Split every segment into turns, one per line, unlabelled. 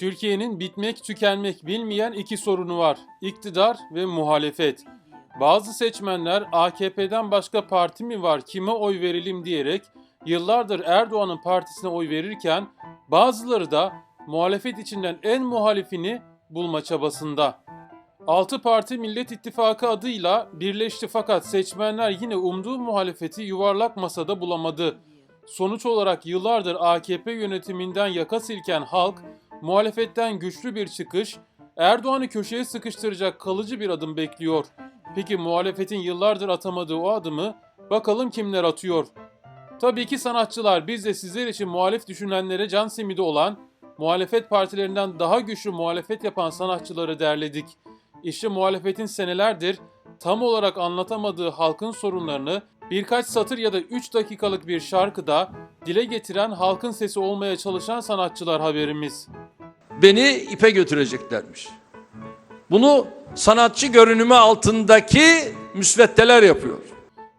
Türkiye'nin bitmek tükenmek bilmeyen iki sorunu var. İktidar ve muhalefet. Bazı seçmenler AKP'den başka parti mi var kime oy verelim diyerek yıllardır Erdoğan'ın partisine oy verirken bazıları da muhalefet içinden en muhalifini bulma çabasında. Altı parti Millet İttifakı adıyla birleşti fakat seçmenler yine umduğu muhalefeti yuvarlak masada bulamadı. Sonuç olarak yıllardır AKP yönetiminden yaka silken halk muhalefetten güçlü bir çıkış, Erdoğan'ı köşeye sıkıştıracak kalıcı bir adım bekliyor. Peki muhalefetin yıllardır atamadığı o adımı bakalım kimler atıyor? Tabii ki sanatçılar biz de sizler için muhalif düşünenlere can simidi olan, muhalefet partilerinden daha güçlü muhalefet yapan sanatçıları derledik. İşte muhalefetin senelerdir tam olarak anlatamadığı halkın sorunlarını birkaç satır ya da 3 dakikalık bir şarkıda dile getiren halkın sesi olmaya çalışan sanatçılar haberimiz.
Beni ipe götüreceklermiş. Bunu sanatçı görünümü altındaki müsveddeler yapıyor.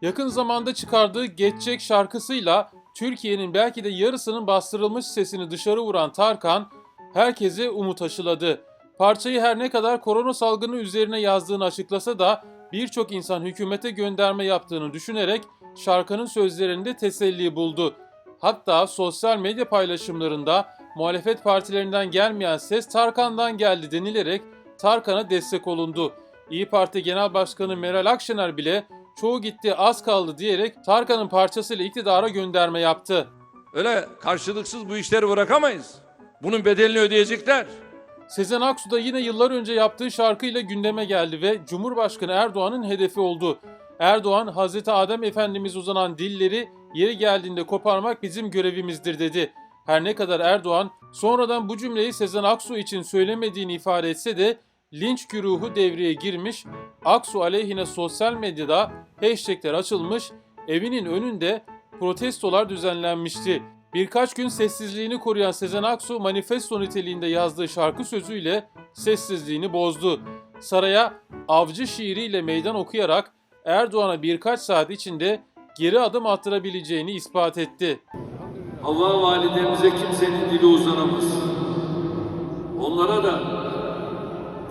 Yakın zamanda çıkardığı Geçecek şarkısıyla Türkiye'nin belki de yarısının bastırılmış sesini dışarı vuran Tarkan herkese umut aşıladı. Parçayı her ne kadar korona salgını üzerine yazdığını açıklasa da birçok insan hükümete gönderme yaptığını düşünerek şarkının sözlerinde teselli buldu. Hatta sosyal medya paylaşımlarında muhalefet partilerinden gelmeyen ses Tarkan'dan geldi denilerek Tarkan'a destek olundu. İyi Parti Genel Başkanı Meral Akşener bile çoğu gitti az kaldı diyerek Tarkan'ın parçasıyla iktidara gönderme yaptı.
Öyle karşılıksız bu işleri bırakamayız. Bunun bedelini ödeyecekler.
Sezen Aksu da yine yıllar önce yaptığı şarkıyla gündeme geldi ve Cumhurbaşkanı Erdoğan'ın hedefi oldu. Erdoğan, Hazreti Adem Efendimiz uzanan dilleri yeri geldiğinde koparmak bizim görevimizdir dedi. Her ne kadar Erdoğan sonradan bu cümleyi Sezen Aksu için söylemediğini ifade etse de linç güruhu devreye girmiş, Aksu aleyhine sosyal medyada hashtagler açılmış, evinin önünde protestolar düzenlenmişti. Birkaç gün sessizliğini koruyan Sezen Aksu manifesto niteliğinde yazdığı şarkı sözüyle sessizliğini bozdu. Saraya avcı şiiriyle meydan okuyarak Erdoğan'a birkaç saat içinde geri adım attırabileceğini ispat etti.
Havva validemize kimsenin dili uzanamaz. Onlara da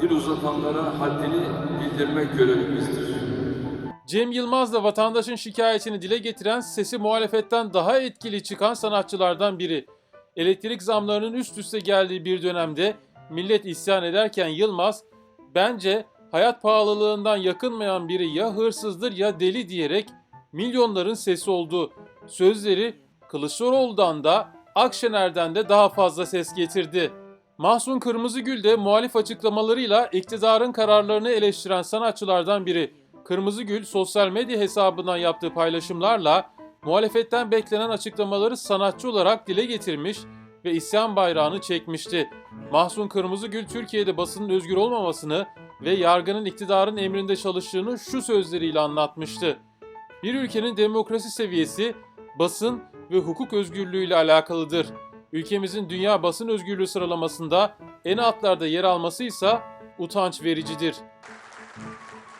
dil uzatanlara haddini bildirmek görevimizdir.
Cem Yılmaz da vatandaşın şikayetini dile getiren sesi muhalefetten daha etkili çıkan sanatçılardan biri. Elektrik zamlarının üst üste geldiği bir dönemde millet isyan ederken Yılmaz bence hayat pahalılığından yakınmayan biri ya hırsızdır ya deli diyerek milyonların sesi oldu. Sözleri Kılıçdaroğlu'dan da Akşener'den de daha fazla ses getirdi. Mahsun Kırmızıgül de muhalif açıklamalarıyla iktidarın kararlarını eleştiren sanatçılardan biri. Kırmızıgül sosyal medya hesabından yaptığı paylaşımlarla muhalefetten beklenen açıklamaları sanatçı olarak dile getirmiş ve isyan bayrağını çekmişti. Mahsun Kırmızıgül Türkiye'de basının özgür olmamasını ve yargının iktidarın emrinde çalıştığını şu sözleriyle anlatmıştı. Bir ülkenin demokrasi seviyesi basın ve hukuk özgürlüğüyle alakalıdır. Ülkemizin dünya basın özgürlüğü sıralamasında en altlarda yer alması ise utanç vericidir.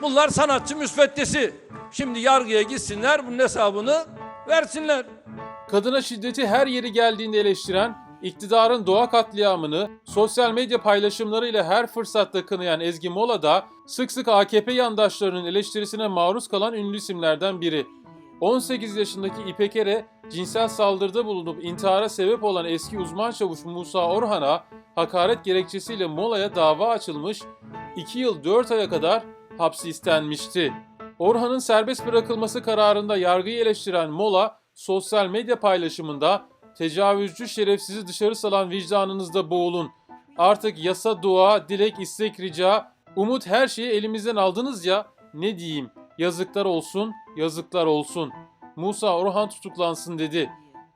Bunlar sanatçı müsveddesi. Şimdi yargıya gitsinler bunun hesabını versinler.
Kadına şiddeti her yeri geldiğinde eleştiren, iktidarın doğa katliamını sosyal medya paylaşımlarıyla her fırsatta kınayan Ezgi Mola da sık sık AKP yandaşlarının eleştirisine maruz kalan ünlü isimlerden biri. 18 yaşındaki İpek Ere cinsel saldırıda bulunup intihara sebep olan eski uzman çavuş Musa Orhan'a hakaret gerekçesiyle Mola'ya dava açılmış, 2 yıl 4 aya kadar hapsi istenmişti. Orhan'ın serbest bırakılması kararında yargıyı eleştiren Mola, sosyal medya paylaşımında tecavüzcü şerefsizi dışarı salan vicdanınızda boğulun. Artık yasa, dua, dilek, istek, rica, umut her şeyi elimizden aldınız ya ne diyeyim yazıklar olsun, yazıklar olsun. Musa Orhan tutuklansın dedi.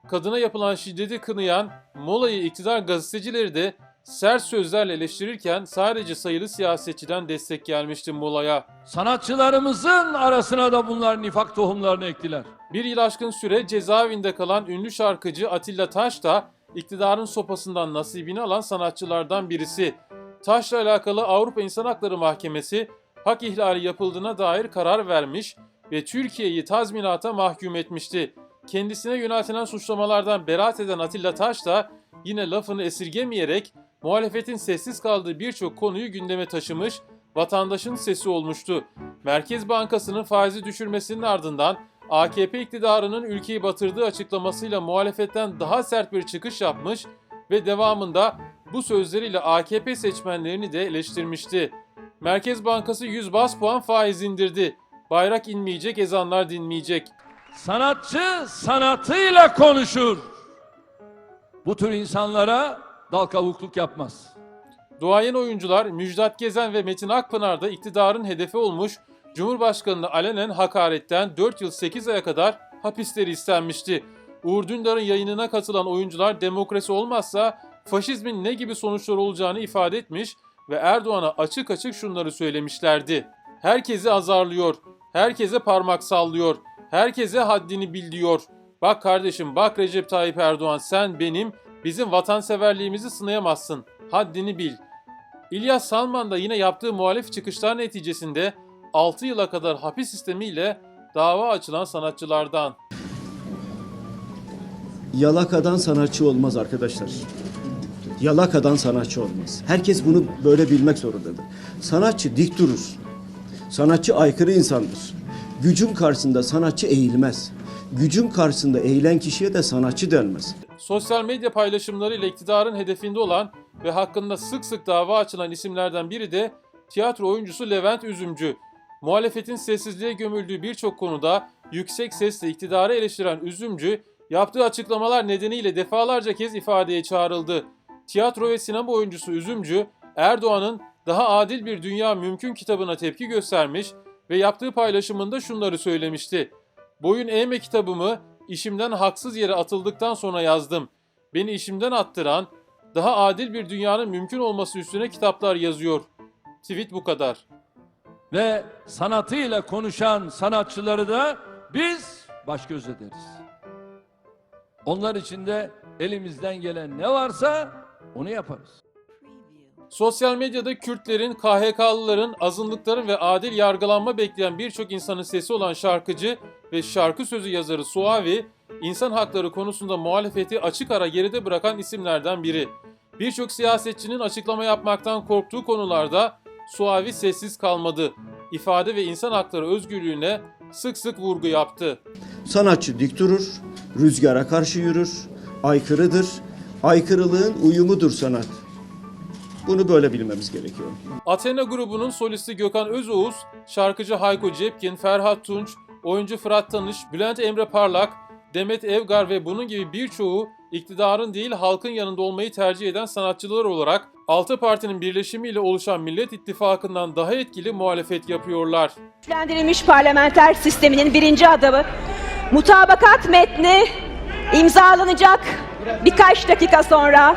Kadına yapılan şiddeti kınayan Mola'yı iktidar gazetecileri de sert sözlerle eleştirirken sadece sayılı siyasetçiden destek gelmişti Mola'ya.
Sanatçılarımızın arasına da bunlar nifak tohumlarını ektiler.
Bir yıl aşkın süre cezaevinde kalan ünlü şarkıcı Atilla Taş da iktidarın sopasından nasibini alan sanatçılardan birisi. Taş'la alakalı Avrupa İnsan Hakları Mahkemesi hak ihlali yapıldığına dair karar vermiş ve Türkiye'yi tazminata mahkum etmişti. Kendisine yöneltilen suçlamalardan beraat eden Atilla Taş da yine lafını esirgemeyerek muhalefetin sessiz kaldığı birçok konuyu gündeme taşımış, vatandaşın sesi olmuştu. Merkez Bankası'nın faizi düşürmesinin ardından AKP iktidarının ülkeyi batırdığı açıklamasıyla muhalefetten daha sert bir çıkış yapmış ve devamında bu sözleriyle AKP seçmenlerini de eleştirmişti. Merkez Bankası 100 bas puan faiz indirdi. Bayrak inmeyecek, ezanlar dinmeyecek.
Sanatçı sanatıyla konuşur. Bu tür insanlara dal kavukluk yapmaz.
Duayen oyuncular Müjdat Gezen ve Metin Akpınar da iktidarın hedefi olmuş, Cumhurbaşkanı'na alenen hakaretten 4 yıl 8 aya kadar hapisleri istenmişti. Uğur Dündar'ın yayınına katılan oyuncular demokrasi olmazsa faşizmin ne gibi sonuçlar olacağını ifade etmiş ve Erdoğan'a açık açık şunları söylemişlerdi. Herkesi azarlıyor, herkese parmak sallıyor, herkese haddini bil diyor. Bak kardeşim bak Recep Tayyip Erdoğan sen benim, bizim vatanseverliğimizi sınayamazsın. Haddini bil. İlyas Salman da yine yaptığı muhalif çıkışlar neticesinde 6 yıla kadar hapis sistemiyle dava açılan sanatçılardan.
Yalakadan sanatçı olmaz arkadaşlar. Yalakadan sanatçı olmaz. Herkes bunu böyle bilmek zorundadır. Sanatçı dik durur. Sanatçı aykırı insandır. Gücün karşısında sanatçı eğilmez. Gücün karşısında eğilen kişiye de sanatçı denmez.
Sosyal medya paylaşımlarıyla iktidarın hedefinde olan ve hakkında sık sık dava açılan isimlerden biri de tiyatro oyuncusu Levent Üzümcü. Muhalefetin sessizliğe gömüldüğü birçok konuda yüksek sesle iktidarı eleştiren Üzümcü, yaptığı açıklamalar nedeniyle defalarca kez ifadeye çağrıldı. Tiyatro ve sinema oyuncusu Üzümcü, Erdoğan'ın Daha Adil Bir Dünya Mümkün kitabına tepki göstermiş ve yaptığı paylaşımında şunları söylemişti. Boyun eğme kitabımı işimden haksız yere atıldıktan sonra yazdım. Beni işimden attıran, daha adil bir dünyanın mümkün olması üstüne kitaplar yazıyor. Tweet bu kadar.
Ve sanatıyla konuşan sanatçıları da biz baş göz ederiz. Onlar için de elimizden gelen ne varsa onu yaparız.
Sosyal medyada Kürtlerin, KHK'lıların, azınlıkların ve adil yargılanma bekleyen birçok insanın sesi olan şarkıcı ve şarkı sözü yazarı Suavi, insan hakları konusunda muhalefeti açık ara geride bırakan isimlerden biri. Birçok siyasetçinin açıklama yapmaktan korktuğu konularda Suavi sessiz kalmadı. İfade ve insan hakları özgürlüğüne sık sık vurgu yaptı.
Sanatçı dik durur, rüzgara karşı yürür, aykırıdır. Aykırılığın uyumudur sanat. Bunu böyle bilmemiz gerekiyor.
Athena grubunun solisti Gökhan Özoğuz, şarkıcı Hayko Cepkin, Ferhat Tunç, oyuncu Fırat Tanış, Bülent Emre Parlak, Demet Evgar ve bunun gibi birçoğu iktidarın değil halkın yanında olmayı tercih eden sanatçılar olarak altı partinin birleşimiyle oluşan Millet İttifakı'ndan daha etkili muhalefet yapıyorlar.
Güçlendirilmiş parlamenter sisteminin birinci adımı mutabakat metni imzalanacak birkaç dakika sonra.